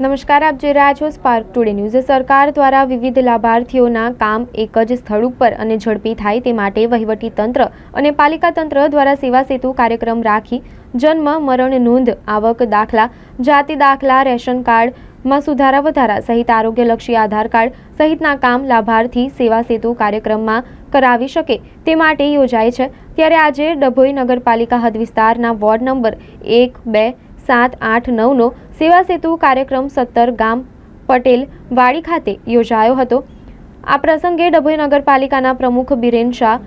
નમસ્કાર, આપ જોઈ રહ્યા છો સ્પાર્ક ટુડે ન્યૂઝ સરકાર દ્વારા વિવિધ લાભાર્થીઓના કામ એક જ સ્થળ ઉપર અને ઝડપી થાય તે માટે વહીવટી તંત્ર અને પાલિકા તંત્ર દ્વારા સેવા સેતુ કાર્યક્રમ રાખી જન્મ, મરણ નોંધ, આવક દાખલા, જાતિ દાખલા, રેશન કાર્ડમાં સુધારા વધારા સહિત આરોગ્યલક્ષી આધાર કાર્ડ સહિતના કામ લાભાર્થી સેવા સેતુ કાર્યક્રમમાં કરાવી શકે તે માટે યોજાય છે. ત્યારે આજે ડભોઈ નગરપાલિકા હદ વિસ્તારના વોર્ડ નંબર એક, બે સાત આઠ નવનો સેવા સેતુ કાર્યક્રમ સત્તર ગામ પટેલ વાડી ખાતે યોજાયો હતો. આ પ્રસંગે ડભોઈ નગરપાલિકાના પ્રમુખ બિરેન શાહ,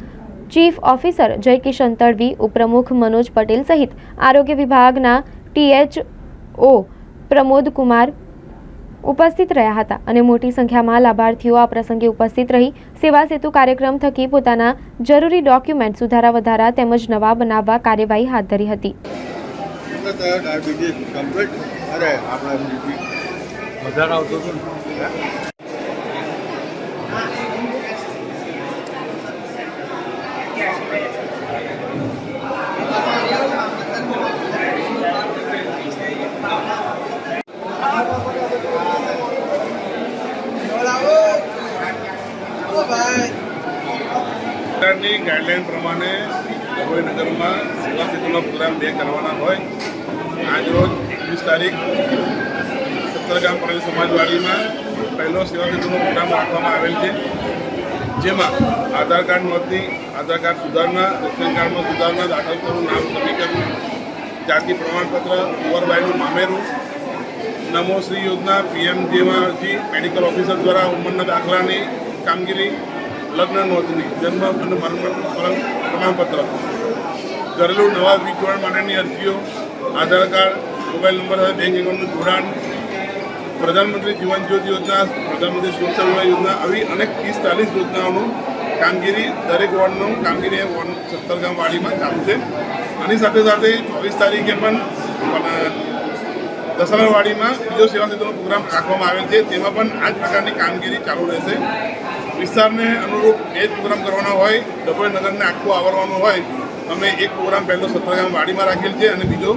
ચીફ ઓફિસર જયકિશન તડવી, ઉપપ્રમુખ મનોજ પટેલ સહિત આરોગ્ય વિભાગના ટીએચઓ પ્રમોદ કુમાર ઉપસ્થિત રહ્યા હતા અને મોટી સંખ્યામાં લાભાર્થીઓ આ પ્રસંગે ઉપસ્થિત રહી સેવા સેતુ કાર્યક્રમ થકી પોતાના જરૂરી ડોક્યુમેન્ટ સુધારા વધારા તેમજ નવા બનાવવા કાર્યવાહી હાથ ધરી હતી. વખત ડાયાબિટીસ કમ્પ્લીટ અરે આપણા બીપી વધારે આવતો હતો ને. સરકારની ગાઈડલાઈન પ્રમાણે ડભોઈ નગરમાં સેવા સેતુનો પ્રોગ્રામ બે કરવાના હોય. આજરોજ એકવીસ તારીખ સત્તરગામ પટેલ સમાજવાડીમાં પહેલો સેવા સેતુનો પ્રોગ્રામ રાખવામાં આવેલ છે, જેમાં આધાર કાર્ડ નોંધણી, આધાર કાર્ડ સુધારના રેશન કાર્ડમાં સુધારના દાખલ કરવું, નામ સમીકરણ જાતિ પ્રમાણપત્ર, કુંવરબાઈનું મામેરું નમોશ્રી યોજના પીએમજીમાં અરજી મેડિકલ ઓફિસર દ્વારા ઉંમરના દાખલાની કામગીરી, લગ્ન નોંધણી, જન્મ અને મરણ પ્રમાણ- પ્રમાણપત્ર, ઘરેલું નવા વીજ જોડાણ માટેની અરજીઓ આધાર કાર્ડ, મોબાઈલ નંબર સાથે બેંક એકાઉન્ટનું જોડાણ, પ્રધાનમંત્રી જીવન જ્યોતિ યોજના, પ્રધાનમંત્રી સુરક્ષા વીમા યોજના, આવી અનેક ત્રીસ ચાલીસ યોજનાઓનું કામગીરી દરેક વોર્ડનું કામગીરી વોર્ડ સત્તર ગામ વાડીમાં ચાલુ છે. આની સાથે સાથે ચોવીસ તારીખે પણ દસરાવાડીમાં બીજો સેવા સેતુનો પ્રોગ્રામ રાખવામાં આવેલ છે. તેમાં પણ આ જ પ્રકારની કામગીરી ચાલુ રહેશે. વિસ્તારને અનુરૂપ એ જ પ્રોગ્રામ કરવાનો હોય, ડભોઈ નગરને આખું આવરવાનું હોય અમે એક પ્રોગ્રામ પહેલો સત્તરગામ વાડીમાં રાખેલ છે અને બીજો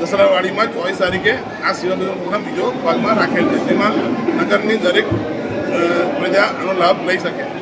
દસરાવાડીમાં ચોવીસ તારીખે આ સેવા પ્રોગ્રામ બીજો ભાગમાં રાખેલ છે. જેમાં નગરની દરેક પ્રજા આનો લાભ લઈ શકે.